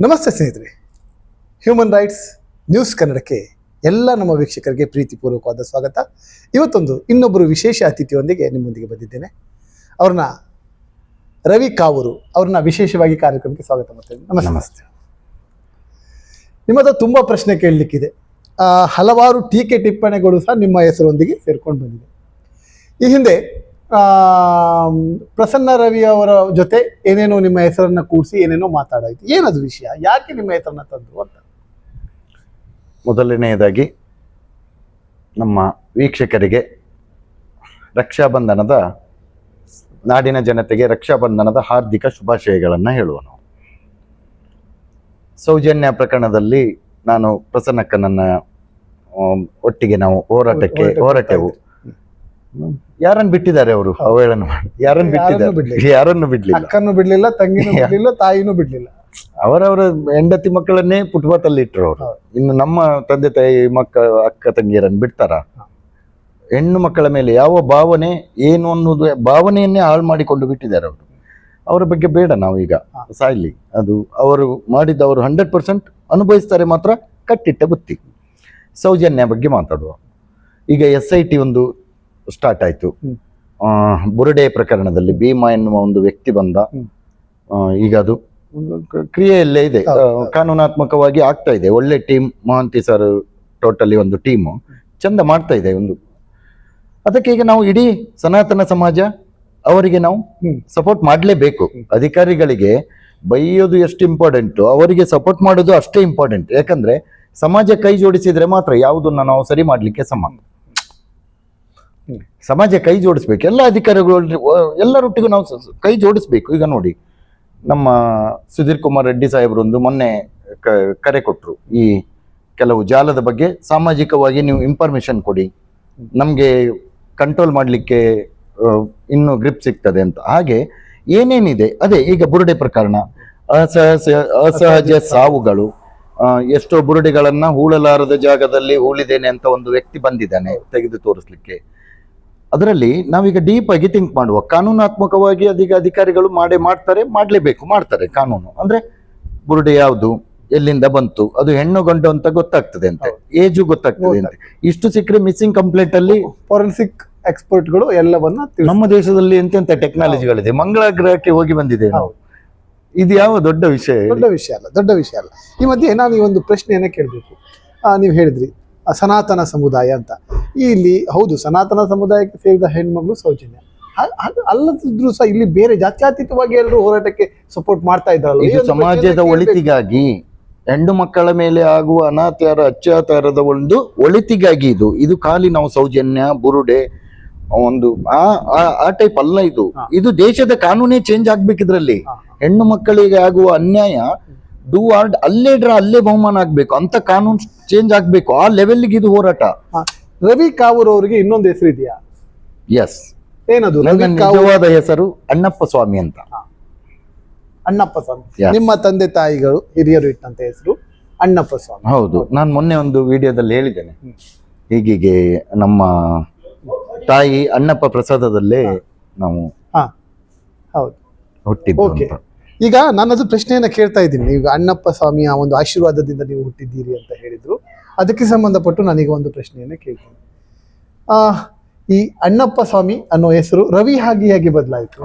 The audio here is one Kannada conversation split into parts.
ನಮಸ್ತೆ ಸ್ನೇಹಿತರೆ. ಹ್ಯೂಮನ್ ರೈಟ್ಸ್ ನ್ಯೂಸ್ ಕನ್ನಡಕ್ಕೆ ಎಲ್ಲ ನಮ್ಮ ವೀಕ್ಷಕರಿಗೆ ಪ್ರೀತಿಪೂರ್ವಕವಾದ ಸ್ವಾಗತ. ಇವತ್ತೊಂದು ಇನ್ನೊಬ್ಬರು ವಿಶೇಷ ಅತಿಥಿಯೊಂದಿಗೆ ನಿಮ್ಮೊಂದಿಗೆ ಬಂದಿದ್ದೇನೆ. ಅವ್ರನ್ನ ರವಿ ಕಾವೂರು ಅವ್ರನ್ನ ವಿಶೇಷವಾಗಿ ಕಾರ್ಯಕ್ರಮಕ್ಕೆ ಸ್ವಾಗತ ಮಾಡ್ತೇನೆ. ನಮಸ್ತೆ. ನಮಸ್ತೆ. ನಿಮ್ಮದು ತುಂಬ ಪ್ರಶ್ನೆ ಕೇಳಲಿಕ್ಕಿದೆ. ಹಲವಾರು ಟೀಕೆ ಟಿಪ್ಪಣಿಗಳು ಸಹ ನಿಮ್ಮ ಹೆಸರೊಂದಿಗೆ ಸೇರ್ಕೊಂಡು ಬಂದಿದೆ. ಈ ಹಿಂದೆ ಪ್ರಸನ್ನ ರವಿ ಅವರ ಜೊತೆ ಏನೇನೋ ನಿಮ್ಮ ಹೆಸರನ್ನ ಕೂಡಿಸಿ ಏನೇನೋ ಮಾತಾಡಾಯ್ತು. ಏನದು ವಿಷಯ? ಯಾಕೆ ನಿಮ್ಮ ಹೆಸರನ್ನ ತಂದ್ರು ಅಂತ? ಮೊದಲನೆಯದಾಗಿ ನಮ್ಮ ವೀಕ್ಷಕರಿಗೆ ರಕ್ಷಾಬಂಧನದ ನಾಡಿನ ಜನತೆಗೆ ರಕ್ಷಾಬಂಧನದ ಹಾರ್ದಿಕ ಶುಭಾಶಯಗಳನ್ನು ಹೇಳುವ ನಾವು. ಸೌಜನ್ಯ ಪ್ರಕರಣದಲ್ಲಿ ನಾನು ಪ್ರಸನ್ನಕ್ಕನನ್ನ ಒಟ್ಟಿಗೆ ನಾವು ಹೋರಾಟಕ್ಕೆ ಹೋರಾಟೆವು. ಯಾರನ್ನು ಬಿಟ್ಟಿದ್ದಾರೆ ಅವರು? ಅವಳನ್ನು ಮಾಡಿ. ಯಾರನ್ನು ಬಿಟ್ಟಿದ್ದಾರೆ. ಯಾರನ್ನು ಬಿಡ್ಲಿಲ್ಲ? ಅಕ್ಕನ್ನು ಬಿಡ್ಲಿಲ್ಲ? ತಂಗಿನೂ ಬಿಡ್ಲಿಲ್ಲ ತಾಯಿನೂ ಬಿಡ್ಲಿಲ್ಲ. ಅವರವರ ಹೆಂಡತಿ ಮಕ್ಕಳನ್ನೇ ಪುಟ್ಬಾತಲ್ಲಿ ಇಟ್ಟರು ಅವರು. ಇನ್ನು ನಮ್ಮ ತಂದೆ ತಾಯಿ ಮಕ್ಕ ಅಕ್ಕ ತಂಗಿಯರನ್ನು ಬಿಡ್ತಾರ? ಹೆಣ್ಣು ಮಕ್ಕಳ ಮೇಲೆ ಯಾವ ಭಾವನೆ ಏನು ಅನ್ನೋದು ಭಾವನೆಯನ್ನೇ ಹಾಳು ಮಾಡಿಕೊಂಡು ಬಿಟ್ಟಿದ್ದಾರೆ ಅವರು. ಅವರ ಬಗ್ಗೆ ಬೇಡ ನಾವು ಈಗ ಸಾಯ್ಲಿ. ಅದು ಅವರು ಮಾಡಿದ ಅವರು ಹಂಡ್ರೆಡ್ ಪರ್ಸೆಂಟ್ ಅನುಭವಿಸ್ತಾರೆ ಮಾತ್ರ ಕಟ್ಟಿಟ್ಟ ಬುತ್ತಿ. ಸೌಜನ್ಯ ಬಗ್ಗೆ ಮಾತಾಡುವ. ಈಗ ಎಸ್ ಐ ಟಿ ಒಂದು ಸ್ಟಾರ್ಟ್ ಆಯಿತು. ಬುರುಡೆ ಪ್ರಕರಣದಲ್ಲಿ ಭೀಮಾ ಎನ್ನುವ ಒಂದು ವ್ಯಕ್ತಿ ಬಂದ. ಈಗ ಅದು ಕ್ರಿಯೆಯಲ್ಲೇ ಇದೆ. ಕಾನೂನಾತ್ಮಕವಾಗಿ ಆಗ್ತಾ ಇದೆ. ಒಳ್ಳೆ ಟೀಮ್ ಮಹಾಂತಿ ಸರ್ ಟೋಟಲಿ ಒಂದು ಟೀಮು ಚಂದ ಮಾಡ್ತಾ ಇದೆ ಒಂದು. ಅದಕ್ಕೆ ಈಗ ನಾವು ಇಡೀ ಸನಾತನ ಸಮಾಜ ಅವರಿಗೆ ನಾವು ಸಪೋರ್ಟ್ ಮಾಡಲೇಬೇಕು. ಅಧಿಕಾರಿಗಳಿಗೆ ಬೈಯೋದು ಎಷ್ಟು ಇಂಪಾರ್ಟೆಂಟು ಅವರಿಗೆ ಸಪೋರ್ಟ್ ಮಾಡೋದು ಅಷ್ಟೇ ಇಂಪಾರ್ಟೆಂಟ್ ಯಾಕಂದ್ರೆ ಸಮಾಜ ಕೈ ಜೋಡಿಸಿದ್ರೆ ಮಾತ್ರ ಯಾವುದನ್ನ ನಾವು ಸರಿ ಮಾಡಲಿಕ್ಕೆ ಸಮ. ಸಮಾಜ ಕೈ ಜೋಡಿಸ್ಬೇಕು. ಎಲ್ಲ ಅಧಿಕಾರಿಗಳು ಎಲ್ಲರೊಟ್ಟಿಗೂ ನಾವು ಕೈ ಜೋಡಿಸ್ಬೇಕು. ಈಗ ನೋಡಿ, ನಮ್ಮ ಸುಧೀರ್ ಕುಮಾರ್ ರೆಡ್ಡಿ ಸಾಹೇಬ್ರೊಂದು ಮೊನ್ನೆ ಕರೆ ಕೊಟ್ಟರು ಈ ಕೆಲವು ಜಾಲದ ಬಗ್ಗೆ ಸಾಮಾಜಿಕವಾಗಿ ನೀವು ಇನ್ಫಾರ್ಮೇಶನ್ ಕೊಡಿ. ನಮಗೆ ಕಂಟ್ರೋಲ್ ಮಾಡಲಿಕ್ಕೆ ಇನ್ನು ಗ್ರಿಪ್ ಸಿಗ್ತದೆ ಅಂತ. ಹಾಗೆ ಏನೇನಿದೆ? ಅದೇ ಈಗ ಬುರುಡೆ ಪ್ರಕರಣ. ಅಸಹಜ ಅಸಹಜ ಸಾವುಗಳು. ಎಷ್ಟೋ ಬುರುಡೆಗಳನ್ನು ಹೂಳಲಾರದ ಜಾಗದಲ್ಲಿ ಹೂಳಿದ್ದೇನೆ ಅಂತ ಒಂದು ವ್ಯಕ್ತಿ ಬಂದಿದ್ದಾನೆ ತೆಗೆದು ತೋರಿಸ್ಲಿಕ್ಕೆ. ಅದರಲ್ಲಿ ನಾವೀಗ ಡೀಪ್ ಆಗಿ ಥಿಂಕ್ ಮಾಡುವ. ಕಾನೂನಾತ್ಮಕವಾಗಿ ಅದೀಗ ಅಧಿಕಾರಿಗಳು ಮಾಡೇ ಮಾಡ್ತಾರೆ ಮಾಡಲೇಬೇಕು ಮಾಡ್ತಾರೆ ಕಾನೂನು. ಅಂದ್ರೆ ಬುರುಡೆ ಯಾವುದು ಎಲ್ಲಿಂದ ಬಂತು ಅದು ಹೆಣ್ಣು ಗಂಡು ಅಂತ ಗೊತ್ತಾಗ್ತದೆ ಅಂತ. ಏಜು ಗೊತ್ತಾಗ್ತದೆ ಅಂತ. ಇಷ್ಟು ಸಿಕ್ಕರೆ ಮಿಸ್ಸಿಂಗ್ ಕಂಪ್ಲೇಂಟ್ ಅಲ್ಲಿ ಫಾರೆನ್ಸಿಕ್ ಎಕ್ಸ್ಪರ್ಟ್ಗಳು ಎಲ್ಲವನ್ನ ನಮ್ಮ ದೇಶದಲ್ಲಿ ಎಂತೆಂತ ಟೆಕ್ನಾಲಜಿಗಳಿದೆ ಮಂಗಳ ಗ್ರಹಕ್ಕೆ ಹೋಗಿ ಬಂದಿದೆ ನಾವು. ಇದು ಯಾವ ದೊಡ್ಡ ವಿಷಯ ದೊಡ್ಡ ವಿಷಯ ಅಲ್ಲ ದೊಡ್ಡ ವಿಷಯ ಅಲ್ಲ. ಈ ಮಧ್ಯೆ ನಾನು ಈ ಒಂದು ಪ್ರಶ್ನೆಯನ್ನ ಕೇಳಬೇಕು. ನೀವು ಹೇಳಿದ್ರಿ ಸನಾತನ ಸಮುದಾಯ ಅಂತ. ಇಲ್ಲಿ ಹೌದು ಸನಾತನ ಸಮುದಾಯಕ್ಕೆ ಸೇರಿದ ಹೆಣ್ಮಗಳು ಸೌಜನ್ಯ. ಅಲ್ಲದಿದ್ರು ಸಹ ಇಲ್ಲಿ ಬೇರೆ ಜಾತ್ಯಾತೀತವಾಗಿ ಎಲ್ಲರೂ ಹೋರಾಟಕ್ಕೆ ಸಪೋರ್ಟ್ ಮಾಡ್ತಾ ಇದ್ದಾರೆ ಇದು ಸಮಾಜದ ಒಳಿತಿಗಾಗಿ ಹೆಣ್ಣು ಮಕ್ಕಳ ಮೇಲೆ ಆಗುವ ಅನಾಚಾರ ಅತ್ಯಾಚಾರದ ಒಂದು ಒಳಿತಿಗಾಗಿ ಇದು. ಇದು ಖಾಲಿ ನಾವು ಸೌಜನ್ಯ ಬುರುಡೆ ಒಂದು ಆ ಆ- ಟೈಪ್ ಅಲ್ಲ ಇದು. ಇದು ದೇಶದ ಕಾನೂನೇ ಚೇಂಜ್ ಆಗ್ಬೇಕಿದ್ರಲ್ಲಿ. ಹೆಣ್ಣು ಮಕ್ಕಳಿಗೆ ಆಗುವ ಅನ್ಯಾಯ ಡೂ ಆರ್ಡ್ ಅಲ್ಲೇ ಇಡ್ರ ಅಲ್ಲೇ ಬಹುಮಾನ ಆಗ್ಬೇಕು. ಅಂತ ಕಾನೂನು ಚೇಂಜ್ ಆಗ್ಬೇಕು. ಆ ಲೆವೆಲ್ಗೆ ಇದು ಹೋರಾಟ. ರವಿ ಕಾವೂರ್ ಅವರಿಗೆ ಇನ್ನೊಂದು ಹೆಸರು ಇದೆಯಾ? ಎಸ್ ಏನದು? ನನ್ನ ರವಿ ಕಾವೂರ್? ನಿಜವಾದ ಹೆಸರು ಅಣ್ಣಪ್ಪ ಸ್ವಾಮಿ ಅಂತ. ಅಣ್ಣಪ್ಪ ಸ್ವಾಮಿ. Yes. ನಿಮ್ಮ ತಂದೆ ತಾಯಿಗಳು ಹಿರಿಯರು ಇಟ್ಟಂತ ಹೆಸರು ಅಣ್ಣಪ್ಪ ಸ್ವಾಮಿ. ಹೌದು. ನಾನು ಮೊನ್ನೆ ಒಂದು ವಿಡಿಯೋದಲ್ಲಿ ಹೇಳಿದ್ದೇನೆ. ಹೀಗೀಗೆ ನಮ್ಮ ತಾಯಿ ಅಣ್ಣಪ್ಪ ಪ್ರಸಾದದಲ್ಲೇ ನಾವು ಹಾ. ಹೌದು. ಹುಟ್ಟಿದ್ದು. ಅಂತ. ಈಗ ನಾನು ಅದು ಪ್ರಶ್ನೆಯನ್ನ ಕೇಳ್ತಾ ಇದ್ದೀನಿ. ಈಗ ಅಣ್ಣಪ್ಪ ಸ್ವಾಮಿಯ ಒಂದು ಆಶೀರ್ವಾದದಿಂದ ನೀವು ಹುಟ್ಟಿದ್ದೀರಿ ಅಂತ ಹೇಳಿದ್ರು. ಅದಕ್ಕೆ ಸಂಬಂಧಪಟ್ಟು ನಾನೀಗ ಒಂದು ಪ್ರಶ್ನೆಯನ್ನ ಕೇಳ್ತೀನಿ. ಆ ಈ ಅಣ್ಣಪ್ಪ ಸ್ವಾಮಿ ಅನ್ನೋ ಹೆಸರು ರವಿ ಹಾಗೆ ಹೇಗೆ ಬದಲಾಯಿತು?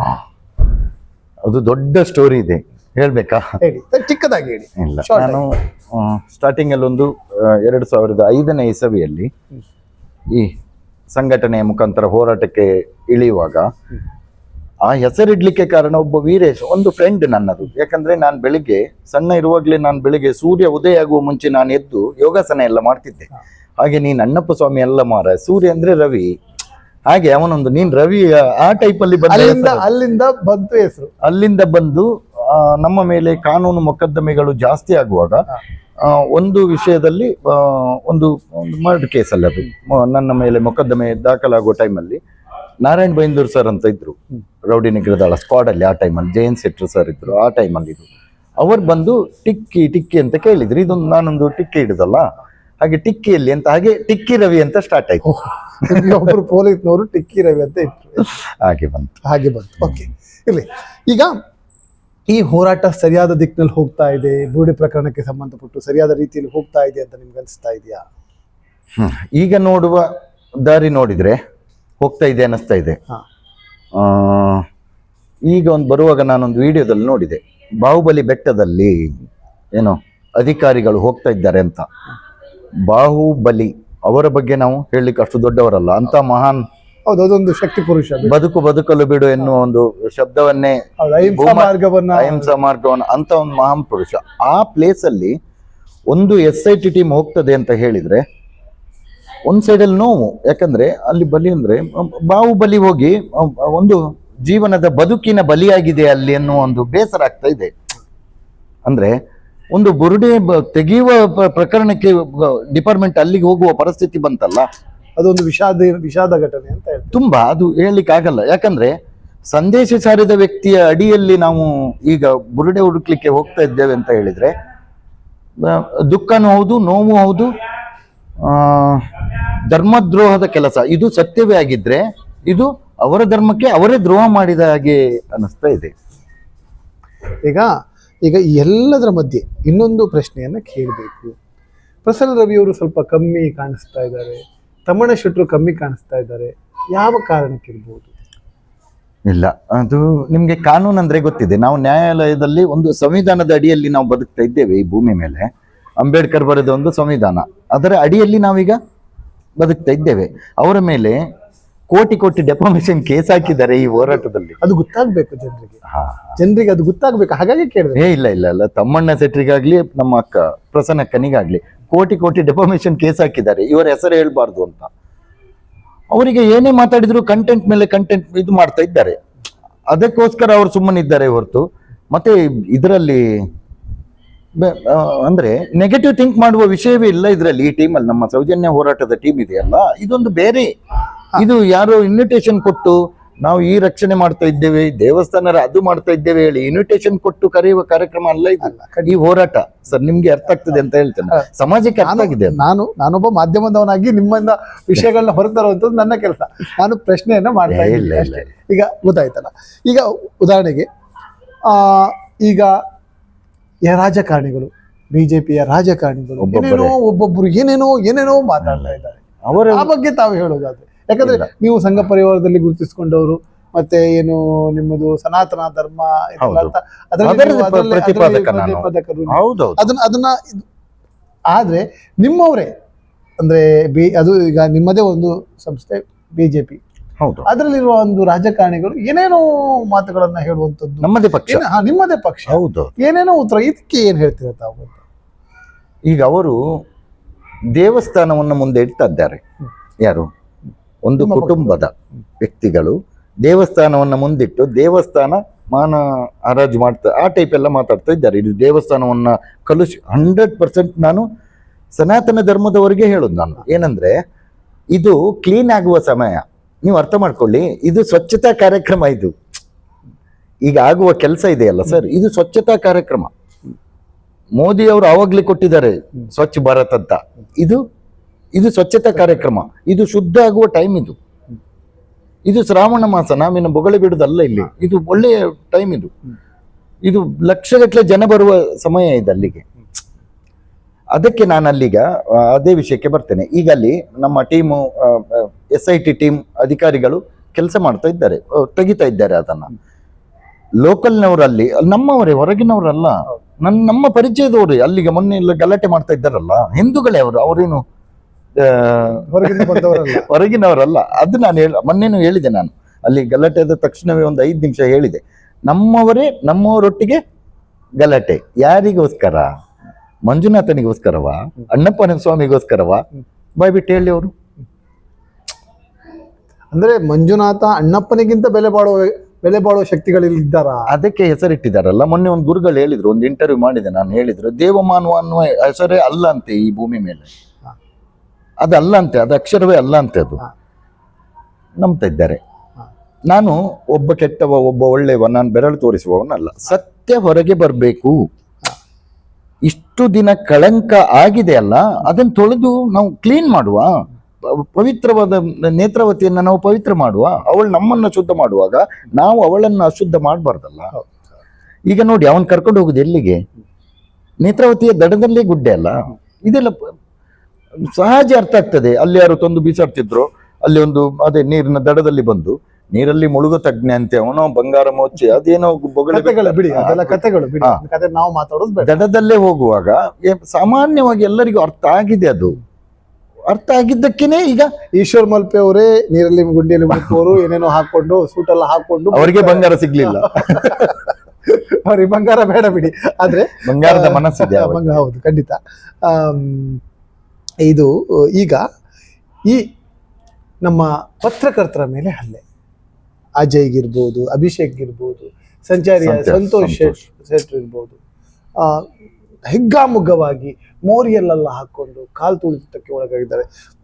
ಅದು ದೊಡ್ಡ ಸ್ಟೋರಿ ಇದೆ. ಹೇಳ್ಬೇಕಾ? ಹೇಳಿ. ಚಿಕ್ಕದಾಗಿ ಹೇಳಿ. ಇಲ್ಲ. ನಾನು ಸ್ಟಾರ್ಟಿಂಗ್ ಅಲ್ಲಿ ಒಂದು ಎರಡು ಸಾವಿರದ ಐದನೇ ಇಸವಿಯಲ್ಲಿ ಈ ಸಂಘಟನೆಯ ಮುಖಾಂತರ ಹೋರಾಟಕ್ಕೆ ಇಳಿಯುವಾಗ ಆ ಹೆಸರಿಡ್ಲಿಕ್ಕೆ ಕಾರಣ ಒಬ್ಬ ವೀರೇಶ್ ಒಂದು ಫ್ರೆಂಡ್ ನನ್ನದು. ಯಾಕಂದ್ರೆ ನಾನು ಬೆಳಿಗ್ಗೆ ಸಣ್ಣ ಇರುವಾಗಲೇ ನಾನು ಬೆಳಿಗ್ಗೆ ಸೂರ್ಯ ಉದಯ ಆಗುವ ಮುಂಚೆ ನಾನು ಎದ್ದು ಯೋಗಾಸನ ಎಲ್ಲ ಮಾಡ್ತಿದ್ದೆ. ಹಾಗೆ ನೀನ್ ಅಣ್ಣಪ್ಪ ಸ್ವಾಮಿ ಎಲ್ಲ ಮಾರ ಸೂರ್ಯ ಅಂದ್ರೆ ರವಿ. ಹಾಗೆ ಅವನೊಂದು ನೀನ್ ರವಿ ಆ ಟೈಪ್ ಅಲ್ಲಿ ಬಂದ ಅಲ್ಲಿಂದ. ಅಲ್ಲಿಂದ ಬಂತು ಹೆಸರು. ಅಲ್ಲಿಂದ ಬಂದು ಆ, ನಮ್ಮ ಮೇಲೆ ಕಾನೂನು ಮೊಕದ್ದಮೆಗಳು ಜಾಸ್ತಿ ಆಗುವಾಗ ಒಂದು ವಿಷಯದಲ್ಲಿ ಒಂದು ಮರ್ಡ್ ಕೇಸ್ ಕೇಸಲ್ಲಿ ಅದು. ನನ್ನ ಮೇಲೆ ಮೊಕದ್ದಮೆ ದಾಖಲಾಗುವ ಟೈಮಲ್ಲಿ ನಾರಾಯಣ್ ಬೈಂದೂರ್ ಸರ್ ಅಂತ ಇದ್ರು. ರೌಡಿ ನಿಗ್ರದಾಳ ಸ್ಕ್ವಾಡ್ ಅಲ್ಲಿ ಆ ಟೈಮಲ್ಲಿ ಜಯಂತ್ ಸೆಟ್ರು ಸರ್ ಇದ್ರು ಆ ಟೈಮಲ್ಲಿ ಇದು ಅವ್ರು ಬಂದು ಟಿಕ್ಕಿ ಟಿಕ್ಕಿ ಅಂತ ಕೇಳಿದ್ರು. ಇದೊಂದು ನಾನೊಂದು ಟಿಕ್ಕಿ ಹಿಡಿದಲ್ಲ. ಹಾಗೆ ಟಿಕ್ಕಿಯಲ್ಲಿ ಅಂತ ಹಾಗೆ ಟಿಕ್ಕಿ ರವಿ ಅಂತ ಸ್ಟಾರ್ಟ್ ಆಯ್ತು. ಒಬ್ರು ಪೊಲೀಸ್ನವರು ಟಿಕ್ಕಿ ರವಿ ಅಂತ ಇಟ್ರು ಹಾಗೆ ಬಂತು. ಹಾಗೆ ಬಂತು. ಓಕೆ ಇಲ್ಲಿ ಈಗ ಈ ಹೋರಾಟ ಸರಿಯಾದ ದಿಕ್ಕಿನಲ್ಲಿ ಹೋಗ್ತಾ ಇದೆ ಬೂಡಿ ಪ್ರಕರಣಕ್ಕೆ ಸಂಬಂಧಪಟ್ಟು ಸರಿಯಾದ ರೀತಿಯಲ್ಲಿ ಹೋಗ್ತಾ ಇದೆ ಅಂತ ನಿಮ್ಗೆ ಅನಿಸ್ತಾ ಇದೆಯಾ? ಈಗ ನೋಡುವ ದಾರಿ ನೋಡಿದ್ರೆ ಹೋಗ್ತಾ ಇದೆ ಅನ್ನಿಸ್ತಾ ಇದೆ. ಆ, ಈಗ ಒಂದು ಬರುವಾಗ ನಾನೊಂದು ವಿಡಿಯೋದಲ್ಲಿ ನೋಡಿದೆ. ಬಾಹುಬಲಿ ಬೆಟ್ಟದಲ್ಲಿ ಏನು ಅಧಿಕಾರಿಗಳು ಹೋಗ್ತಾ ಇದ್ದಾರೆ ಅಂತ. ಬಾಹುಬಲಿ ಅವರ ಬಗ್ಗೆ ನಾವು ಹೇಳಲಿಕ್ಕೆ ಅಷ್ಟು ದೊಡ್ಡವರಲ್ಲ ಅಂತ ಮಹಾನ್ ಹೌದು ಅದೊಂದು ಶಕ್ತಿ ಪುರುಷ. ಬದುಕು ಬದುಕಲು ಬಿಡು ಎನ್ನುವ ಒಂದು ಶಬ್ದವನ್ನೇ ಅಹಿಂಸಾ ಮಾರ್ಗವನ್ನ ಅಹಿಂಸಾ ಮಾರ್ಗವನ್ನು ಅಂತ ಒಂದು ಮಹಾನ್ ಪುರುಷ. ಆ ಪ್ಲೇಸ್ ಅಲ್ಲಿ ಒಂದು ಎಸ್ ಐ ಟಿ ಟೀಮ್ ಹೋಗ್ತದೆ ಅಂತ ಹೇಳಿದ್ರೆ ಒಂದ್ ಸೈಡಲ್ಲಿ ನೋವು ಯಾಕಂದ್ರೆ ಅಲ್ಲಿ ಬಲಿ ಅಂದ್ರೆ ಬಾಹುಬಲಿ ಹೋಗಿ ಒಂದು ಜೀವನದ ಬದುಕಿನ ಬಲಿಯಾಗಿದೆ ಅಲ್ಲಿ ಅನ್ನೋ ಒಂದು ಬೇಸರ ಆಗ್ತಾ ಇದೆ. ಅಂದ್ರೆ ಒಂದು ಬುರುಡೆ ತೆಗೆಯುವ ಪ್ರಕರಣಕ್ಕೆ ಡಿಪಾರ್ಟ್ಮೆಂಟ್ ಅಲ್ಲಿಗೆ ಹೋಗುವ ಪರಿಸ್ಥಿತಿ ಬಂತಲ್ಲ ಅದೊಂದು ವಿಷಾದ ವಿಷಾದ ಘಟನೆ ಅಂತ ಹೇಳ್ತೀವಿ. ತುಂಬಾ ಅದು ಹೇಳಲಿಕ್ಕೆ ಆಗಲ್ಲ. ಯಾಕಂದ್ರೆ ಸಂದೇಶ ಸಾರಿದ ವ್ಯಕ್ತಿಯ ಅಡಿಯಲ್ಲಿ ನಾವು ಈಗ ಬುರುಡೆ ಹುಡುಕ್ಲಿಕ್ಕೆ ಹೋಗ್ತಾ ಇದ್ದೇವೆ ಅಂತ ಹೇಳಿದ್ರೆ ದುಃಖನೂ ಹೌದು ನೋವು ಹೌದು ಧರ್ಮದ್ರೋಹದ ಕೆಲಸ. ಇದು ಸತ್ಯವೇ ಆಗಿದ್ರೆ ಇದು ಅವರ ಧರ್ಮಕ್ಕೆ ಅವರೇ ದ್ರೋಹ ಮಾಡಿದ ಹಾಗೆ ಅನಿಸ್ತಾ ಇದೆ. ಈಗ ಈಗ ಎಲ್ಲದರ ಮಧ್ಯೆ ಇನ್ನೊಂದು ಪ್ರಶ್ನೆಯನ್ನು ಕೇಳಬೇಕು. ಪ್ರಸನ್ನ ರವಿಯವರು ಸ್ವಲ್ಪ ಕಮ್ಮಿ ಕಾಣಿಸ್ತಾ ಇದ್ದಾರೆ. ತಮ್ಮಣ್ಣ ಶೆಟ್ಟರು ಕಮ್ಮಿ ಕಾಣಿಸ್ತಾ ಇದ್ದಾರೆ. ಯಾವ ಕಾರಣಕ್ಕಿರ್ಬೋದು ಇಲ್ಲ ಅದು ನಿಮಗೆ ಕಾನೂನು ಅಂದರೆ ಗೊತ್ತಿದೆ. ನಾವು ನ್ಯಾಯಾಲಯದಲ್ಲಿ ಒಂದು ಸಂವಿಧಾನದ ಅಡಿಯಲ್ಲಿ ನಾವು ಬದುಕ್ತಾ ಇದ್ದೇವೆ ಈ ಭೂಮಿ ಮೇಲೆ. ಅಂಬೇಡ್ಕರ್ ಬರೆದ ಒಂದು ಸಂವಿಧಾನ. ಅದರ ಅಡಿಯಲ್ಲಿ ನಾವೀಗ ಬದುಕ್ತಾ ಇದ್ದೇವೆ. ಅವರ ಮೇಲೆ ಕೋಟಿ ಕೋಟಿ ಡೆಪಾಮೇಷನ್ ಕೇಸ್ ಹಾಕಿದ್ದಾರೆ ಈ ಹೋರಾಟದಲ್ಲಿ. ಅದು ಗೊತ್ತಾಗಬೇಕು ಜನರಿಗೆ. ಹಾ. ಜನರಿಗೆ ಅದು ಗೊತ್ತಾಗಬೇಕು. ಹಾಗಾಗಿ ಕೇಳಿದೆ. ಏ ಇಲ್ಲ ಇಲ್ಲ ಇಲ್ಲ. ತಮ್ಮಣ್ಣ ಸೆಟ್ರಿಗಾಗ್ಲಿ ನಮ್ಮ ಅಕ್ಕ ಪ್ರಸನ್ನಕ್ಕನಿಗಾಗ್ಲಿ ಕೋಟಿ ಕೋಟಿ ಡೆಪಾಮೇಷನ್ ಕೇಸ್ ಹಾಕಿದ್ದಾರೆ. ಇವರ ಹೆಸರು ಹೇಳ್ಬಾರ್ದು ಅಂತ. ಅವರಿಗೆ ಏನೇ ಮಾತಾಡಿದ್ರು ಕಂಟೆಂಟ್ ಮೇಲೆ ಕಂಟೆಂಟ್ ಇದು ಮಾಡ್ತಾ ಇದ್ದಾರೆ. ಅದಕ್ಕೋಸ್ಕರ ಅವರು ಸುಮ್ಮನಿದ್ದಾರೆ ಹೊರತು. ಮತ್ತೆ ಇದರಲ್ಲಿ ಅಂದ್ರೆ ನೆಗೆಟಿವ್ ಥಿಂಕ್ ಮಾಡುವ ವಿಷಯವೇ ಇಲ್ಲ ಇದರಲ್ಲಿ ಈ ಟೀಮಲ್ಲಿ ನಮ್ಮ ಸೌಜನ್ಯ ಹೋರಾಟದ ಟೀಮ್ ಇದೆಯಲ್ಲ. ಇದೊಂದು ಬೇರೆ. ಇದು ಯಾರು ಇನ್ವಿಟೇಷನ್ ಕೊಟ್ಟು ನಾವು ಈ ರಕ್ಷಣೆ ಮಾಡ್ತಾ ಇದ್ದೇವೆ ದೇವಸ್ಥಾನ ಅದು ಮಾಡ್ತಾ ಇದ್ದೇವೆ ಹೇಳಿ ಇನ್ವಿಟೇಷನ್ ಕೊಟ್ಟು ಕರೆಯುವ ಕಾರ್ಯಕ್ರಮ ಅಲ್ಲ ಇದು. ಈ ಹೋರಾಟ. ಸರ್ ನಿಮ್ಗೆ ಅರ್ಥ ಆಗ್ತದೆ ಅಂತ ಹೇಳ್ತೇನೆ. ಸಮಾಜಕ್ಕೆ ಅರ್ಥ ಆಗಿದೆ. ನಾನು ನಾನೊಬ್ಬ ಮಾಧ್ಯಮದವನಾಗಿ ನಿಮ್ಮಿಂದ ವಿಷಯಗಳನ್ನ ಹೊರತರುವಂಥದ್ದು ನನ್ನ ಕೆಲಸ. ನಾನು ಪ್ರಶ್ನೆಯನ್ನ ಮಾಡ್ತಾ ಇಲ್ಲ, ಈಗ ಗೊತ್ತಾಯ್ತಲ್ಲ. ಈಗ ಉದಾಹರಣೆಗೆ ಆ ಈಗ ರಾಜಕಾರಣಿಗಳು ಬಿಜೆಪಿಯ ರಾಜಕಾರಣಿಗಳು ಒಬ್ಬೊಬ್ಬರೇ. ಏನೇನೋ ಒಬ್ಬೊಬ್ರು ಏನೇನೋ ಏನೇನೋ ಮಾತಾಡ್ತಾ ಇದ್ದಾರೆ. ಅವರ ಆ ಬಗ್ಗೆ ತಾವು ಹೇಳೋದಾದ್ರೆ. ಯಾಕಂದ್ರೆ ನೀವು ಸಂಘ ಪರಿವಾರದಲ್ಲಿ ಗುರುತಿಸಿಕೊಂಡವರು ಮತ್ತೆ ಏನು ನಿಮ್ಮದು ಸನಾತನ ಧರ್ಮ. ಅದನ್ನ ಅದನ್ನ ಇದು- ಆದ್ರೆ ನಿಮ್ಮವರೇ ಅಂದ್ರೆ ಬಿ ಅದು ಈಗ ನಿಮ್ಮದೇ ಒಂದು ಸಂಸ್ಥೆ ಬಿಜೆಪಿ. ಹೌದು. ಅದರಲ್ಲಿರುವ ಒಂದು ರಾಜಕಾರಣಿಗಳು ಏನೇನೋ ಮಾತುಗಳನ್ನ ಹೇಳುವಂತದ್ದು ನಮ್ಮದೇ ಪಕ್ಷ. ಏನ- ಹಾ, ನಿಮ್ಮದೇ ಪಕ್ಷ. ಹೌದು ಏನೇನೋ ಉತ್ತರ ಇದಕ್ಕೆ ಏನ್ ಹೇಳ್ತೀರ ತಾವು? ಈಗ ಅವರು ದೇವಸ್ಥಾನವನ್ನು ಮುಂದೆ ಇಡ್ತಾ ಇದ್ದಾರೆ. ಯಾರು? ಒಂದು ನಿಮ್ಮ ಕುಟುಂಬದ ವ್ಯಕ್ತಿಗಳು ದೇವಸ್ಥಾನವನ್ನು ಮುಂದಿಟ್ಟು ದೇವಸ್ಥಾನ ಮಾನ ಹರಾಜು ಮಾಡ್ತಾ ಆ ಟೈಪ್ ಎಲ್ಲ ಮಾತಾಡ್ತಾ ಇದ್ದಾರೆ. ಇದು ದೇವಸ್ಥಾನವನ್ನ ಕಲುಷಿ ಹಂಡ್ರೆಡ್ ಪರ್ಸೆಂಟ್ ನಾನು ಸನಾತನ ಧರ್ಮದವರಿಗೆ ಹೇಳೋದು ನಾನು. ಏನಂದ್ರೆ ಇದು ಕ್ಲೀನ್ ಆಗುವ ಸಮಯ. ನೀವು ಅರ್ಥ ಮಾಡ್ಕೊಳ್ಳಿ, ಇದು ಸ್ವಚ್ಛತಾ ಕಾರ್ಯಕ್ರಮ ಇದು. ಈಗ ಆಗುವ ಕೆಲಸ ಇದೆಯಲ್ಲ ಸರ್, ಇದು ಸ್ವಚ್ಛತಾ ಕಾರ್ಯಕ್ರಮ. ಮೋದಿ ಅವರು ಆವಾಗಲೇ ಕೊಟ್ಟಿದ್ದಾರೆ ಸ್ವಚ್ಛ ಭಾರತ್ ಅಂತ. ಇದು ಇದು ಸ್ವಚ್ಛತಾ ಕಾರ್ಯಕ್ರಮ. ಇದು ಶುದ್ಧ ಆಗುವ ಟೈಮ್ ಇದು. ಇದು ಶ್ರಾವಣ ಮಾಸ, ನಾವಿನ್ನು ಬೊಗಳೆ ಬಿಡುದಲ್ಲ ಇಲ್ಲಿ. ಇದು ಒಳ್ಳೆಯ ಟೈಮ್ ಇದು. ಇದು ಲಕ್ಷಗಟ್ಟಲೆ ಜನ ಬರುವ ಸಮಯ ಇದೆ ಅಲ್ಲಿಗೆ. ಅದಕ್ಕೆ ನಾನು ಅಲ್ಲಿಗ ಅದೇ ವಿಷಯಕ್ಕೆ ಬರ್ತೇನೆ. ಈಗ ಅಲ್ಲಿ ನಮ್ಮ team S I T team ಅಧಿಕಾರಿಗಳು ಕೆಲಸ ಮಾಡ್ತಾ ಇದ್ದಾರೆ ತೆಗಿತಾ ಇದ್ದಾರೆ ಅದನ್ನ. ಲೋಕಲ್ನವರಲ್ಲಿ ನಮ್ಮವರೇ ಹೊರಗಿನವರಲ್ಲ. ನನ್ನ ನಮ್ಮ ಪರಿಚಯದವರು ಅಲ್ಲಿಗೆ ಮೊನ್ನೆ ಎಲ್ಲ ಗಲಾಟೆ ಮಾಡ್ತಾ ಇದ್ದಾರಲ್ಲ ಹಿಂದೂಗಳೇ ಅವರು ಅವರೇನು ಹೊರಗಿನವರಲ್ಲ. ಅದು ನಾನು ಹೇಳ ಮೊನ್ನೆನೂ ಹೇಳಿದೆ ನಾನು. ಅಲ್ಲಿ ಗಲಾಟೆ ಆದ ತಕ್ಷಣವೇ ಒಂದು ಐದು ನಿಮಿಷ ಹೇಳಿದೆ. ನಮ್ಮವರೇ ನಮ್ಮವರೊಟ್ಟಿಗೆ ಗಲಾಟೆ. ಯಾರಿಗೋಸ್ಕರ? ಮಂಜುನಾಥನಿಗೋಸ್ಕರವಾ? ಅಣ್ಣಪ್ಪನ ಸ್ವಾಮಿಗೋಸ್ಕರವಾ ಬಾಯ್ಬಿಟ್ಟು ಹೇಳಿ ಅವರು. ಅಂದ್ರೆ ಮಂಜುನಾಥ ಅಣ್ಣಪ್ಪನಿಗಿಂತ ಬೆಲೆ ಬಾಳುವ ಬೆಲೆ ಬಾಳುವ ಶಕ್ತಿಗಳಿದ್ದಾರ ಅದಕ್ಕೆ ಹೆಸರಿಟ್ಟಿದ್ದಾರಲ್ಲ. ಮೊನ್ನೆ ಒಂದು ಗುರುಗಳು ಹೇಳಿದ್ರು ಒಂದು ಇಂಟರ್ವ್ಯೂ ಮಾಡಿದೆ ನಾನು ಹೇಳಿದ್ರು. ದೇವಮಾನವ ಅನ್ನುವ ಹೆಸರೇ ಅಲ್ಲ ಅಂತೆ ಈ ಭೂಮಿ ಮೇಲೆ. ಅದು ಅಲ್ಲ ಅಂತೆ ಅದು ಅಕ್ಷರವೇ ಅಲ್ಲ ಅಂತೆ ಅದು. ನಂಬ್ತಾ ಇದ್ದಾರೆ. ನಾನು ಒಬ್ಬ ಕೆಟ್ಟವ ಒಬ್ಬ ಒಳ್ಳೆಯವ ನಾನು ಬೆರಳು ತೋರಿಸುವವನಲ್ಲ. ಸತ್ಯ ಹೊರಗೆ ಬರಬೇಕು. ಇಷ್ಟು ದಿನ ಕಳಂಕ ಆಗಿದೆ ಅಲ್ಲ, ಅದನ್ನು ತೊಳೆದು ನಾವು ಕ್ಲೀನ್ ಮಾಡುವ. ಪವಿತ್ರವಾದ ನೇತ್ರಾವತಿಯನ್ನು ನಾವು ಪವಿತ್ರ ಮಾಡುವ. ಅವಳು ನಮ್ಮನ್ನು ಶುದ್ಧ ಮಾಡುವಾಗ ನಾವು ಅವಳನ್ನು ಅಶುದ್ಧ ಮಾಡಬಾರ್ದಲ್ಲ. ಈಗ ನೋಡಿ, ಅವನು ಕರ್ಕೊಂಡು ಹೋಗುದು ಎಲ್ಲಿಗೆ? ನೇತ್ರಾವತಿಯ ದಡದಲ್ಲೇ ಗುಡ್ಡೆ ಅಲ್ಲ? ಇದೆಲ್ಲ ಸಹಜ ಅರ್ಥ ಆಗ್ತದೆ. ಅಲ್ಲಿ ಯಾರು ತಂದು ಬೀಸಾಡ್ತಿದ್ರು, ಅಲ್ಲಿ ಒಂದು, ಅದೇ ನೀರಿನ ದಡದಲ್ಲಿ ಬಂದು. ನೀರಲ್ಲಿ ಮುಳುಗೋ ತಜ್ಞ ಅಂತೆ ಅವನೋ ಬಂಗಾರ ಮೋಚಿ ಅದೇನೋ ಬೊಗಳ ಕತೆಗಳು ಬಿಡಿ. ಅದೆಲ್ಲ ಕಥೆಗಳು ಬಿಡಿ. ಹಾ. ಕತೆ ನಾವು ಮಾತಾಡೋದು ಬೇಡ. ದಡದಲ್ಲೇ ಹೋಗುವಾಗ ಏ- ಸಾಮಾನ್ಯವಾಗಿ ಎಲ್ಲರಿಗೂ ಅರ್ಥ ಆಗಿದೆ ಅದು. ಅರ್ಥ ಆಗಿದ್ದಕ್ಕೇನೆ ಈಗ ಈಶ್ವರ್ ಮಲ್ಪೆ ಅವರೇ ನೀರಲ್ಲಿ ಗುಂಡಿಯಲ್ಲಿ ಮುಳುಗೋರು ಏನೇನೋ ಹಾಕೊಂಡು ಎಲ್ಲ ಹಾಕೊಂಡು ಅವರಿಗೆ ಬಂಗಾರ ಸಿಗ್ಲಿಲ್ಲ. ಅವ್ರಿಗೆ ಬಂಗಾರ ಬೇಡ ಬಿಡಿ. ಆದ್ರೆ ಬಂಗಾರದ ಮನಸ್ಸಿದೆ ಆ, ಅವರಿಗೆ. ಬಂಗ- ಹೌದು ಖಂಡಿತ. ಆಮ್, ಇದು ಈಗ ಈ ನಮ್ಮ ಪತ್ರಕರ್ತರ ಮೇಲೆ ಹಲ್ಲೆ. ಅಜಯ್ಗಿರ್ಬೋದು ಅಭಿಷೇಕ್ ಇರ್ಬೋದು ಸಂಚಾರಿ ಸಂತೋಷ್, ಶೆಟ್ ಶೆಟ್ರ್ ಇರ್ಬೋದು. ಹೆಗ್ಗಾಮುಗ್ಗವಾಗಿ ಮೋರಿಯಲ್ಲೆಲ್ಲ ಹಾಕೊಂಡು ಕಾಲು ತುಳಿತಕ್ಕೆ ಒಳಗಾಗಿದ್ದಾರೆ.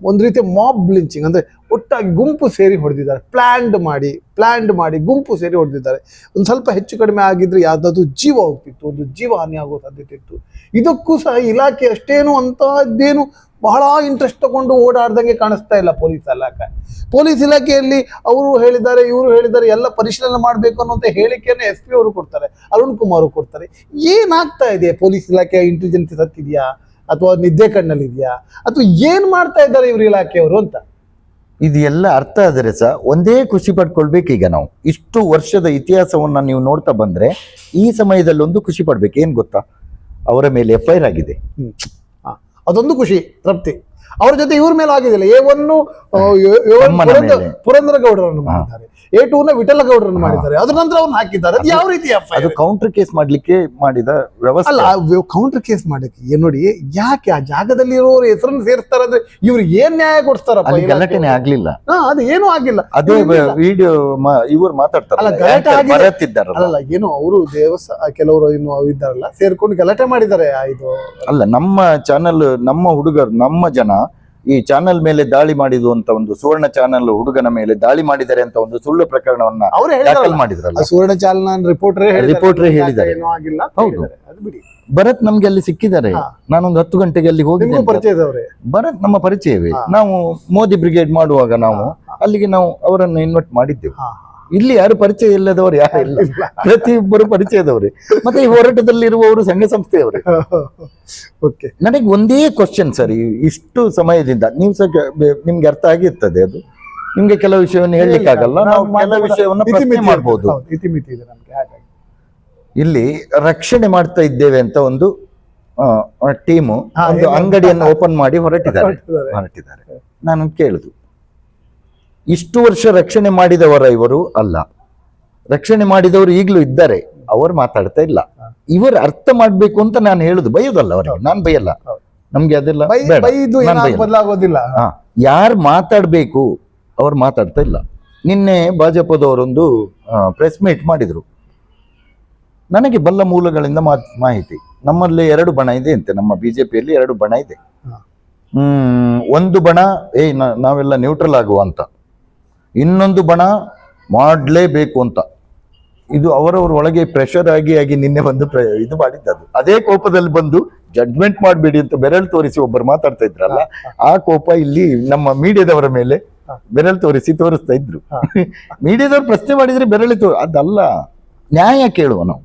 ಒಂದು ರೀತಿಯ ಮಾಬ್ ಬ್ಲಿಂಚಿಂಗ್ ಅಂದರೆ ಒಟ್ಟಾಗಿ ಗುಂಪು ಸೇರಿ ಹೊಡೆದಿದ್ದಾರೆ. ಪ್ಲ್ಯಾಂಡ್ ಮಾಡಿ ಪ್ಲ್ಯಾಂಡ್ ಮಾಡಿ ಗುಂಪು ಸೇರಿ ಹೊಡೆದಿದ್ದಾರೆ. ಒಂದು ಸ್ವಲ್ಪ ಹೆಚ್ಚು ಕಡಿಮೆ ಆಗಿದ್ರೆ ಯಾವುದಾದ್ರೂ ಜೀವ ಹೋಗ್ತಿತ್ತು ಒಂದು ಜೀವ ಹಾನಿ ಆಗೋ ಸಾಧ್ಯತೆ ಇತ್ತು. ಇದಕ್ಕೂ ಸಹ ಇಲಾಖೆ ಅಷ್ಟೇನು ಅಂತದ್ದೇನು ಬಹಳ ಇಂಟ್ರೆಸ್ಟ್ ತಗೊಂಡು ಓಡಾಡ್ದಂಗೆ ಕಾಣಿಸ್ತಾ ಇಲ್ಲ ಪೊಲೀಸ್ ಇಲಾಖೆ. ಪೊಲೀಸ್ ಇಲಾಖೆಯಲ್ಲಿ ಅವರು ಹೇಳಿದ್ದಾರೆ ಇವರು ಹೇಳಿದ್ದಾರೆ ಎಲ್ಲ ಪರಿಶೀಲನೆ ಮಾಡಬೇಕು ಅನ್ನೋಂಥ ಹೇಳಿಕೆಯನ್ನು ಎಸ್ ಪಿ ಅವರು ಕೊಡ್ತಾರೆ ಅರುಣ್ ಕುಮಾರ್ ಕೊಡ್ತಾರೆ. ಏನಾಗ್ತಾ ಇದೆ? ಪೊಲೀಸ್ ಇಲಾಖೆ ಇಂಟೆಲಿಜೆನ್ಸ್ ಹತ್ತಿದೆಯಾ ಅಥವಾ ನಿದ್ದೆ ಕಣ್ಣಲ್ಲಿದೆಯಾ? ಅಥವಾ ಏನು ಮಾಡ್ತಾ ಇದ್ದಾರೆ ಇವರು ಇಲಾಖೆಯವರು ಅಂತ? ಇದು ಎಲ್ಲ ಅರ್ಥ ಆದರೆ ಸಹ ಒಂದೇ ಖುಷಿ ಪಡ್ಕೊಳ್ಬೇಕು ಈಗ ನಾವು. ಇಷ್ಟು ವರ್ಷದ ಇತಿಹಾಸವನ್ನ ನೀವು ನೋಡ್ತಾ ಬಂದ್ರೆ ಈ ಸಮಯದಲ್ಲಿ ಒಂದು ಖುಷಿ ಪಡ್ಬೇಕು. ಏನು ಗೊತ್ತಾ? ಅವರ ಮೇಲೆ ಎಫ್ ಐ ಆರ್ ಆಗಿದೆ. ಅದೊಂದು ಖುಷಿ ತೃಪ್ತಿ. ಅವ್ರ ಜೊತೆ ಇವ್ರ ಮೇಲೆ ಆಗಿದಿಲ್ಲ. ಎ ಒನ್ ಪುರಂದರ ಗೌಡರನ್ನು ಮಾಡಿದ್ದಾರೆ. ಎ ಟೂ ನ ವಿಠಲ ಗೌಡರನ್ನು ಮಾಡಿದ್ದಾರೆ. ಅದ್ರ ನಂತರ ಅವ್ನು ಹಾಕಿದ್ದಾರೆ. ಅದು ಯಾವ ರೀತಿ? ಅದು ಕೌಂಟರ್ ಕೇಸ್ ಮಾಡ್ಲಿಕ್ಕೆ ಮಾಡಿದ ವ್ಯವಸ್ಥೆ. ಅಲ್ಲ ಕೌಂಟರ್ ಕೇಸ್ ಮಾಡಕ್ಕೆ ಏನ್ ನೋಡಿ ಯಾಕೆ ಆ ಜಾಗದಲ್ಲಿ ಇರೋರು ಹೆಸರನ್ನು ಸೇರಿಸ್ತಾರೆ ಅಂದ್ರೆ ಇವ್ರು ಏನ್ ನ್ಯಾಯ ಕೊಡ್ತಾರಪ್ಪ? ಗಲಾಟೆನೆ ಆಗ್ಲಿಲ್ಲ. ಅದು ಏನು ಆಗಿಲ್ಲ. ಅದೇ. ವಿಡಿಯೋ ಇವ್ರು ಮಾತಾಡ್ತಾರೆ ಅಲ್ಲ, ಗಲಾಟೆ ಆಗಿದ್ದಾರೆ ಅಲ್ಲ ಏನು ಅವರು ದೇವಸ್ಥಾನ ಕೆಲವರು ಇನ್ನು ಇದ್ದಾರಲ್ಲ ಸೇರ್ಕೊಂಡು ಗಲಾಟೆ ಮಾಡಿದ್ದಾರೆ ಇದು. ಅಲ್ಲ ನಮ್ಮ ಚಾನಲ್ ನಮ್ಮ ಹುಡುಗರು ನಮ್ಮ ಜನ ಈ ಚಾನೆಲ್ ಮೇಲೆ ದಾಳಿ ಮಾಡಿದು ಅಂತ ಒಂದು ಸುವರ್ಣ ಚಾನೆಲ್ ಹುಡುಗನ ಮೇಲೆ ದಾಳಿ ಮಾಡಿದ್ದಾರೆ ಅಂತ ಒಂದು ಸುಳ್ಳು ಪ್ರಕರಣವನ್ನ ದಾಖಲು ಮಾಡಿದ್ರಲ್ಲ. ಸುವರ್ಣ ಚಾನಲ್ ರಿಪೋರ್ಟರ್ ರಿಪೋರ್ಟರ್ ಹೇಳಿದ್ದಾರೆ. ಭರತ್ ನಮ್ಗೆ ಅಲ್ಲಿ ಸಿಕ್ಕಿದ್ದಾರೆ. ನಾನೊಂದು ಹತ್ತು ಗಂಟೆಗೆ ಅಲ್ಲಿ ಹೋಗಿ ಹೋಗಿದ್ದೆ ಭರತ್ ನಮ್ಮ ಪರಿಚಯವೇ. ನಾವು ಮೋದಿ ಬ್ರಿಗೇಡ್ ಮಾಡುವಾಗ ನಾವು ಅಲ್ಲಿಗೆ ನಾವು ಅವರನ್ನು ಇನ್ವೈಟ್ ಮಾಡಿದ್ದೆವು. ಇಲ್ಲಿ ಯಾರು ಪರಿಚಯ ಇಲ್ಲದವರು ಯಾರು ಇಲ್ಲ. ಪ್ರತಿಯೊಬ್ಬರು ಪರಿಚಯದವರು. ಮತ್ತೆ ಈ ಹೋರಾಟದಲ್ಲಿರುವವರು ಸಂಘ ಸಂಸ್ಥೆಯವರು. ಓಕೆ ನನಗೆ ಒಂದೇ ಕ್ವಶನ್ ಸರ್ ಇಷ್ಟು ಸಮಯದಿಂದ. ನೀವು ಸಹ ನಿಮ್ಗೆ ಅರ್ಥ ಆಗಿರ್ತದೆ ಅದು. ನಿಮ್ಗೆ ಕೆಲವು ವಿಷಯವನ್ನು ಹೇಳಲಿಕ್ಕಾಗಲ್ಲ. ನಾವು ಕೆಲವು ವಿಷಯವನ್ನು ಪ್ರಶ್ನೆ ಮಾಡ್ಬೋದು. ಇತಿಮಿತಿ ಇದೆ ನಮ್ಗೆ ಹಾಗಾಗಿ. ಇಲ್ಲಿ ರಕ್ಷಣೆ ಮಾಡ್ತಾ ಇದ್ದೇವೆ ಅಂತ ಒಂದು ಟೀಮು ಒಂದು? ಅಂಗಡಿಯನ್ನು ಓಪನ್ ಮಾಡಿ ಹೊರಟಿದ್ದಾರೆ. ಹೊರಟಿದ್ದಾರೆ. ನಾನು ಕೇಳುದು. ಇಷ್ಟು ವರ್ಷ ರಕ್ಷಣೆ ಮಾಡಿದವರ ಇವರು ಅಲ್ಲ. ರಕ್ಷಣೆ ಮಾಡಿದವರು ಈಗಲೂ ಇದ್ದಾರೆ. ಅವರು ಮಾತಾಡ್ತಾ ಇಲ್ಲ. ಇವರು ಅರ್ಥ ಮಾಡ್ಬೇಕು ಅಂತ ನಾನು ಹೇಳುದು. ಬೈಯೋದಲ್ಲ ಅವರಿಗೆ. ನಾನು ಬೈಯಲ್ಲ. ನಮ್ಗೆ ಅದೆಲ್ಲ. ಬದಲಾಗೋದಿಲ್ಲ. ಯಾರು ಮಾತಾಡ್ಬೇಕು ಅವ್ರು ಮಾತಾಡ್ತಾ ಇಲ್ಲ. ನಿನ್ನೆ ಭಾಜಪದವರೊಂದು ಪ್ರೆಸ್ ಮೀಟ್ ಮಾಡಿದ್ರು. ನನಗೆ ಬಲ್ಲ ಮೂಲಗಳಿಂದ ಮಾ- ಮಾಹಿತಿ. ನಮ್ಮಲ್ಲಿ ಎರಡು ಬಣ ಇದೆ ಅಂತೆ. ನಮ್ಮ ಬಿಜೆಪಿಯಲ್ಲಿ ಎರಡು ಬಣ ಇದೆ. ಹ್ಮ್ ಒಂದು ಬಣ ಏ ನಾ- ನಾವೆಲ್ಲ ನ್ಯೂಟ್ರಲ್ ಆಗುವ ಅಂತ. ಇನ್ನೊಂದು ಬಣ ಮಾಡಲೇಬೇಕು ಅಂತ. ಇದು ಅವರವ್ರ ಒಳಗೆ ಪ್ರೆಷರ್ ಆಗಿ ಆಗಿ ನಿನ್ನೆ ಬಂದು ಪ್ರ- ಇದು ಮಾಡಿದ್ದದು. ಅದೇ ಕೋಪದಲ್ಲಿ ಬಂದು ಜಡ್ಜ್ಮೆಂಟ್ ಮಾಡಬೇಡಿ ಅಂತ ಬೆರಳು ತೋರಿಸಿ ಒಬ್ಬರು ಮಾತಾಡ್ತಾ ಇದ್ರಲ್ಲ ಆ ಕೋಪ ಇಲ್ಲಿ ನಮ್ಮ ಮೀಡಿಯಾದವರ ಮೇಲೆ ಬೆರಳು ತೋರಿಸಿ ತೋರಿಸ್ತಾ ಇದ್ರು. ಮೀಡಿಯಾದವ್ರು ಪ್ರಶ್ನೆ ಮಾಡಿದ್ರೆ ಬೆರಳು ತೋ ಅದಲ್ಲ ನ್ಯಾಯ ಕೇಳುವ ನಾವು.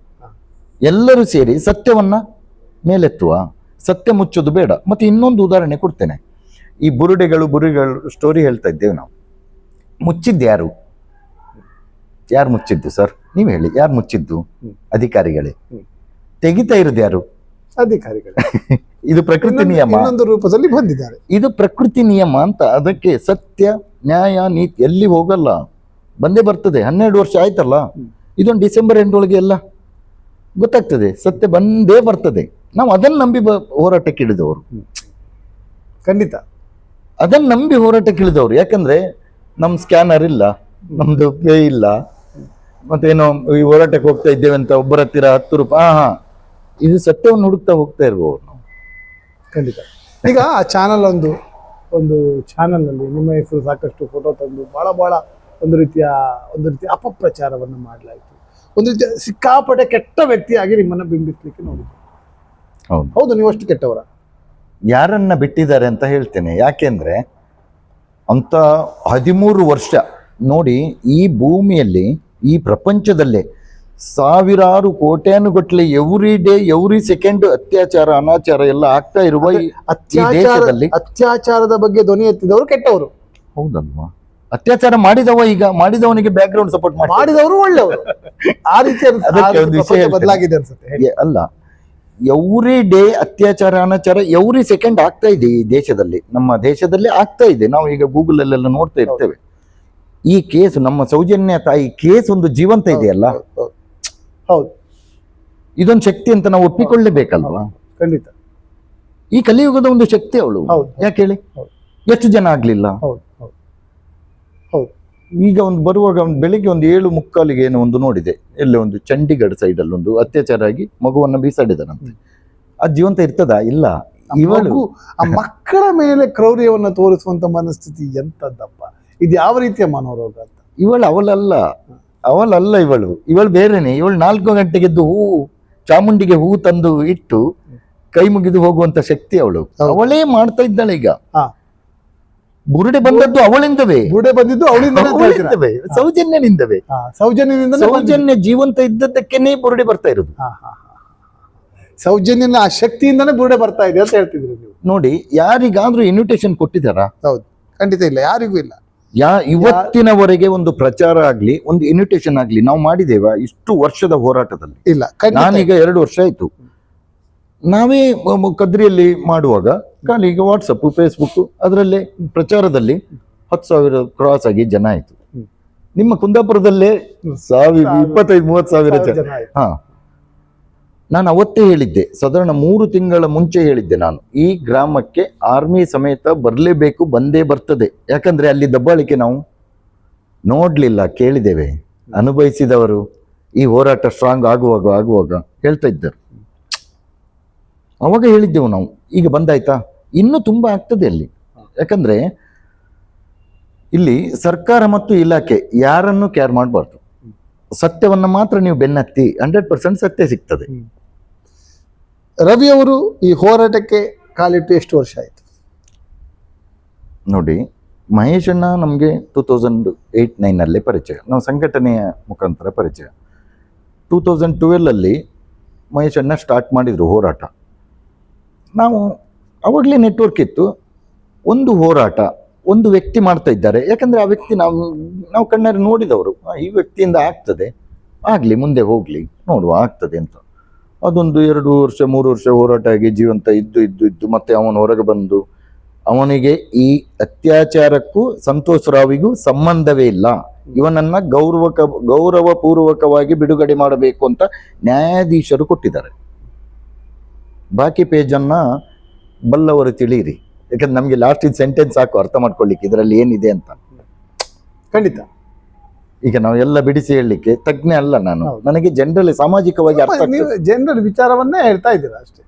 ಎಲ್ಲರೂ ಸೇರಿ ಸತ್ಯವನ್ನ ಮೇಲೆತ್ತುವ ಸತ್ಯ ಮುಚ್ಚೋದು ಬೇಡ. ಮತ್ತೆ ಇನ್ನೊಂದು ಉದಾಹರಣೆ ಕೊಡ್ತೇನೆ. ಈ ಬುರುಡೆಗಳು ಬುರುಡೆಗಳು ಸ್ಟೋರಿ ಹೇಳ್ತಾ ಇದ್ದೇವೆ ನಾವು. ಮುಚ್ಚಿದ್ದು ಯಾರು? ಯಾರು ಮುಚ್ಚಿದ್ದು ಸರ್ ನೀವು ಹೇಳಿ ಯಾರು ಮುಚ್ಚಿದ್ದು? ಅಧಿಕಾರಿಗಳೇ. ತೆಗಿತಾ ಇರೋದು ಯಾರು? ಅಧಿಕಾರಿಗಳು. ಇದು ಪ್ರಕೃತಿ ನಿಯಮ. ಇನ್ನೊಂದು ರೂಪದಲ್ಲಿ ಬಂದಿದ್ದಾರೆ. ಇದು ಪ್ರಕೃತಿ ನಿಯಮ ಅಂತ ಅದಕ್ಕೆ ಸತ್ಯ ನ್ಯಾಯ ನೀತಿ ಎಲ್ಲಿ ಹೋಗಲ್ಲ. ಬಂದೇ ಬರ್ತದೆ ಹನ್ನೆರಡು ವರ್ಷ ಆಯ್ತಲ್ಲ. ಇದೊಂದು ಡಿಸೆಂಬರ್ ಎಂಟೊಳಗೆ ಎಲ್ಲ ಗೊತ್ತಾಗ್ತದೆ ಸತ್ಯ ಬಂದೇ ಬರ್ತದೆ. ನಾವು ಅದನ್ನ ನಂಬಿ ಬ ಹೋರಾಟಕ್ಕೆ ಇಳಿದವರು. ಖಂಡಿತ. ಅದನ್ನ ನಂಬಿ ಹೋರಾಟಕ್ಕೆ ಇಳಿದವರು. ಯಾಕಂದ್ರೆ ನಮ್ ಸ್ಕ್ಯಾನರ್ ಇಲ್ಲ ನಮ್ಮದು ಪೇ ಇಲ್ಲ. ಮತ್ತೇನೋ ಈ ಹೋರಾಟಕ್ಕೆ ಹೋಗ್ತಾ ಇದ್ದೇವೆ ಅಂತ ಒಬ್ಬರ ಹತ್ತಿರ ಹತ್ತು ರೂಪಾಯಿ ಹಾ ಹಾ ಇದು ಸತ್ಯವನ್ನು ಹುಡುಕ್ತಾ ಹೋಗ್ತಾ ಇರ್ಬೋದು ನಾವು. ಖಂಡಿತ. ಈಗ ಆ ಚಾನಲ್ ಒಂದು ಒಂದು ಚಾನಲ್ನಲ್ಲಿ ನಿಮ್ಮ ಹೆಸರು ಸಾಕಷ್ಟು ಫೋಟೋ ತಂದು ಭಾಳ ಭಾಳ ಒಂದು ರೀತಿಯ ಒಂದು ರೀತಿಯ ಅಪಪ್ರಚಾರವನ್ನು ಮಾಡಲಾಯಿತು. ಒಂದು ರೀತಿಯ ಸಿಕ್ಕಾಪಟ್ಟೆ ಕೆಟ್ಟ ವ್ಯಕ್ತಿಯಾಗಿ ನಿಮ್ಮನ್ನು ಬಿಂಬಿಸ್ಲಿಕ್ಕೆ ನೋಡಿದ್ರು ಹೌದು. ಹೌದು ನೀವು ಅಷ್ಟು ಕೆಟ್ಟವರ? ಯಾರನ್ನ ಬಿಟ್ಟಿದ್ದಾರೆ ಅಂತ ಹೇಳ್ತೇನೆ. ಯಾಕೆಂದ್ರೆ ಅಂತ ಹದಿಮೂರು ವರ್ಷ ನೋಡಿ ಈ ಭೂಮಿಯಲ್ಲಿ ಈ ಪ್ರಪಂಚದಲ್ಲೇ ಸಾವಿರಾರು ಕೋಟ್ಯಾನುಗಟ್ಟಲೆ ಎವ್ರಿ ಡೇ ಎವ್ರಿ ಸೆಕೆಂಡ್ ಅತ್ಯಾಚಾರ ಅನಾಚಾರ ಎಲ್ಲ ಆಗ್ತಾ ಇರುವ ದೇಶದಲ್ಲಿ. ಅತ್ಯಾಚಾರದ ಬಗ್ಗೆ ಧ್ವನಿ ಎತ್ತಿದವರು ಕೆಟ್ಟವರು. ಹೌದಲ್ವಾ? ಅತ್ಯಾಚಾರ ಮಾಡಿದವ ಈಗ ಮಾಡಿದವನಿಗೆ ಬ್ಯಾಕ್ ಗ್ರೌಂಡ್ ಸಪೋರ್ಟ್ ಮಾಡಿ ಮಾಡಿದವರು ಒಳ್ಳೆಯವರು. ಆ ರೀತಿ ಅದಕ್ಕೆ ಒಂದು ವಿಷಯ ಬದಲಾಗಿದೆ ಅನ್ಸುತ್ತೆ. ಅಲ್ಲ ಎವ್ರಿ ಡೇ ಅತ್ಯಾಚಾರ ಅನಾಚಾರ ಎವ್ರಿ ಸೆಕೆಂಡ್ ಆಗ್ತಾ ಇದೆ ಈ ದೇಶದಲ್ಲಿ. ನಮ್ಮ ದೇಶದಲ್ಲಿ ಆಗ್ತಾ ಇದೆ. ನಾವು ಈಗ ಗೂಗಲ್ ಅಲ್ಲೆಲ್ಲ ನೋಡ್ತಾ ಇರ್ತೇವೆ. ಈ ಕೇಸ್ ನಮ್ಮ ಸೌಜನ್ಯ ತಾಯಿ ಕೇಸ್ ಒಂದು ಜೀವಂತ ಇದೆಯಲ್ಲ? ಹೌದು, ಇದೊಂದು ಶಕ್ತಿ ಅಂತ ನಾವು ಒಪ್ಪಿಕೊಳ್ಳೇಬೇಕಲ್ವಾ? ಖಂಡಿತ. ಈ ಕಲಿಯುಗದ ಒಂದು ಶಕ್ತಿ ಅವಳು. ಯಾಕೆ ಹೇಳಿ? ಎಷ್ಟು ಜನ ಆಗ್ಲಿಲ್ಲ? ಈಗ ಒಂದು ಬರುವಾಗ ಒಂದು ಬೆಳಿಗ್ಗೆ ಒಂದು ಏಳು ಮುಕ್ಕಾಲಿಗೆ ಏನೋ ಒಂದು ನೋಡಿದೆ. ಎಲ್ಲೇ ಒಂದು ಚಂಡೀಗಢ ಸೈಡ್ ಅಲ್ಲಿ ಒಂದು ಅತ್ಯಾಚಾರ ಆಗಿ ಮಗುವನ್ನು ಬೀಸಾಡಿದನಂತೆ ಆ ಜೀವಂತ ಇರ್ತದಾ? ಇಲ್ಲ. ಇವಾಗ ಇವಳು ಆ ಮಕ್ಕಳ ಮೇಲೆ ಕ್ರೌರ್ಯವನ್ನು ತೋರಿಸುವಂತ ಮನಸ್ಥಿತಿ ಎಂತದ್ದಪ್ಪ ಇದು ಯಾವ ರೀತಿಯ ಮನೋರೋಗ ಅಂತ? ಇವಳು ಅವಳಲ್ಲ. ಅವಳಲ್ಲ ಇವಳು. ಇವಳು ಬೇರೆನೆ. ಇವಳು ನಾಲ್ಕು ಗಂಟೆಗೆದ್ದು ಹೂ ಚಾಮುಂಡಿಗೆ ಹೂ ತಂದು ಇಟ್ಟು ಕೈ ಮುಗಿದು ಹೋಗುವಂತ ಶಕ್ತಿ ಅವಳು. ಅವಳೇ ಮಾಡ್ತಾ ಇದ್ದಾಳೆ ಈಗ. ಬುರುಡೆ ಬಂದದ್ದು ಅವಳಿಂದವೇ. ಬುರುಡೆ ಬಂದಿದ್ದು ಅವಳಿಂದ ಅವಳಿಂದವೇ. ಸೌಜನ್ಯನಿಂದವೇ. ಸೌಜನ್ಯದಿಂದ ಸೌಜನ್ಯ ಜೀವಂತ ಇದ್ದದ್ದಕ್ಕೇನೆ ಬುರುಡೆ ಬರ್ತಾ ಇರೋದು. ಸೌಜನ್ಯನ ಆ ಶಕ್ತಿಯಿಂದನೇ ಬುರುಡೆ ಬರ್ತಾ ಇದೆ ಅಂತ ಹೇಳ್ತಿದ್ರು ನೀವು. ನೋಡಿ ಯಾರಿಗಾದ್ರೂ ಇನ್ವಿಟೇಷನ್ ಕೊಟ್ಟಿದ್ದಾರಾ? ಹೌದು ಖಂಡಿತ ಇಲ್ಲ ಯಾರಿಗೂ ಇಲ್ಲ. ಯಾ ಇವತ್ತಿನವರೆಗೆ ಒಂದು ಪ್ರಚಾರ ಆಗ್ಲಿ ಒಂದು ಇನ್ವಿಟೇಷನ್ ಆಗ್ಲಿ ನಾವು ಮಾಡಿದೇವಾ ಇಷ್ಟು ವರ್ಷದ ಹೋರಾಟದಲ್ಲಿ? ಇಲ್ಲ ನಾನೀಗ ಎರಡು ವರ್ಷ ಆಯ್ತು. ನಾವೇ ಕದ್ರಿಯಲ್ಲಿ ಮಾಡುವಾಗ ಖಾಲಿ ಈಗ ವಾಟ್ಸಪ್ ಫೇಸ್ಬುಕ್ ಅದರಲ್ಲೇ ಪ್ರಚಾರದಲ್ಲಿ ಹತ್ತು ಸಾವಿರ ಕ್ರಾಸ್ ಆಗಿ ಜನ ಆಯ್ತು. ನಿಮ್ಮ ಕುಂದಾಪುರದಲ್ಲೇ ಸಾವಿರ ಇಪ್ಪತ್ತೈದು ಮೂವತ್ತು ಸಾವಿರ ಜನ. ಹಾ. ನಾನು ಅವತ್ತೇ ಹೇಳಿದ್ದೆ ಸಾಧಾರಣ ಮೂರು ತಿಂಗಳ ಮುಂಚೆ ಹೇಳಿದ್ದೆ ನಾನು ಈ ಗ್ರಾಮಕ್ಕೆ ಆರ್ಮಿ ಸಮೇತ ಬರಲೇಬೇಕು ಬಂದೇ ಬರ್ತದೆ. ಯಾಕಂದ್ರೆ ಅಲ್ಲಿ ದಬ್ಬಾಳಿಕೆ ನಾವು ನೋಡ್ಲಿಲ್ಲ ಕೇಳಿದ್ದೇವೆ. ಅನುಭವಿಸಿದವರು ಈ ಹೋರಾಟ ಸ್ಟ್ರಾಂಗ್ ಆಗುವಾಗ ಆಗುವಾಗ ಹೇಳ್ತಾ ಇದ್ದರು. ಅವಾಗ ಹೇಳಿದ್ದೆವು ನಾವು. ಈಗ ಬಂದಾಯ್ತಾ? ಇನ್ನೂ ತುಂಬಾ ಆಗ್ತದೆ ಅಲ್ಲಿ. ಯಾಕಂದ್ರೆ ಇಲ್ಲಿ ಸರ್ಕಾರ ಮತ್ತು ಇಲಾಖೆ ಯಾರನ್ನು ಕೇರ್ ಮಾಡಬಾರ್ದು. ಸತ್ಯವನ್ನು ಮಾತ್ರ ನೀವು ಬೆನ್ನತ್ತಿ ಹಂಡ್ರೆಡ್ ಪರ್ಸೆಂಟ್ ಸತ್ಯ ಸಿಗ್ತದೆ. ರವಿ ಅವರು ಈ ಹೋರಾಟಕ್ಕೆ ಕಾಲಿಟ್ಟು ಎಷ್ಟು ವರ್ಷ ಆಯ್ತು? ನೋಡಿ ಮಹೇಶ್ ಅಣ್ಣ ನಮಗೆ ಟೂ ತೌಸಂಡ್ ಏಯ್ಟ್ ನೈನಲ್ಲೇ ಪರಿಚಯ. ನಾವು ಸಂಘಟನೆಯ ಮುಖಾಂತರ ಪರಿಚಯ. ಟೂ ತೌಸಂಡ್ ಟ್ವೆಲ್ವಲ್ಲಿ ಮಹೇಶ್ ಅಣ್ಣ ಸ್ಟಾರ್ಟ್ ಮಾಡಿದರು ಹೋರಾಟ. ನಾವು ಅವಾಗಲೇ ನೆಟ್ವರ್ಕ್ ಇತ್ತು. ಒಂದು ಹೋರಾಟ, ಒಂದು ವ್ಯಕ್ತಿ ಮಾಡ್ತಾ ಇದ್ದಾರೆ. ಯಾಕಂದರೆ ಆ ವ್ಯಕ್ತಿ ನಾವು ನಾವು ಕಣ್ಣಾರೆ ನೋಡಿದವರು. ಈ ವ್ಯಕ್ತಿಯಿಂದ ಆಗ್ತದೆ. ಆಗಲಿ, ಮುಂದೆ ಹೋಗಲಿ, ನೋಡುವ, ಆಗ್ತದೆ ಅಂತ. ಅದೊಂದು ಎರಡು ವರ್ಷ, ಮೂರು ವರ್ಷ ಹೋರಾಟ ಆಗಿ ಜೀವಂತ ಇದ್ದು ಇದ್ದು ಇದ್ದು, ಮತ್ತೆ ಅವನು ಹೊರಗೆ ಬಂದು ಅವನಿಗೆ ಈ ಅತ್ಯಾಚಾರಕ್ಕೂ ಸಂತೋಷ್ ರಾವಿಗೂ ಸಂಬಂಧವೇ ಇಲ್ಲ. ಇವನನ್ನ ಗೌರವಕ, ಗೌರವಪೂರ್ವಕವಾಗಿ ಬಿಡುಗಡೆ ಮಾಡಬೇಕು ಅಂತ ನ್ಯಾಯಾಧೀಶರು ಕೊಟ್ಟಿದ್ದಾರೆ. ಬಾಕಿ ಪೇಜನ್ನ ಬಲ್ಲವರು ತಿಳಿಯಿರಿ. ಯಾಕಂದ್ರೆ ನಮಗೆ ಲಾಸ್ಟ್ ಸೆಂಟೆನ್ಸ್ ಸಾಕು ಅರ್ಥ ಮಾಡ್ಕೊಳ್ಳಿಕ್ಕೆ ಇದರಲ್ಲಿ ಏನಿದೆ ಅಂತ. ಖಂಡಿತ. ಈಗ ನಾವು ಎಲ್ಲ ಬಿಡಿಸಿ ಹೇಳಲಿಕ್ಕೆ ತಜ್ಞ ಅಲ್ಲ ನಾನು. ನನಗೆ ಜನರಲಿ ಸಾಮಾಜಿಕವಾಗಿ ಅರ್ಥ ಜನರಲ್ ವಿಚಾರವನ್ನೇ ಹೇಳ್ತಾ ಇದ್ದೀರಾ ಅಷ್ಟೇ.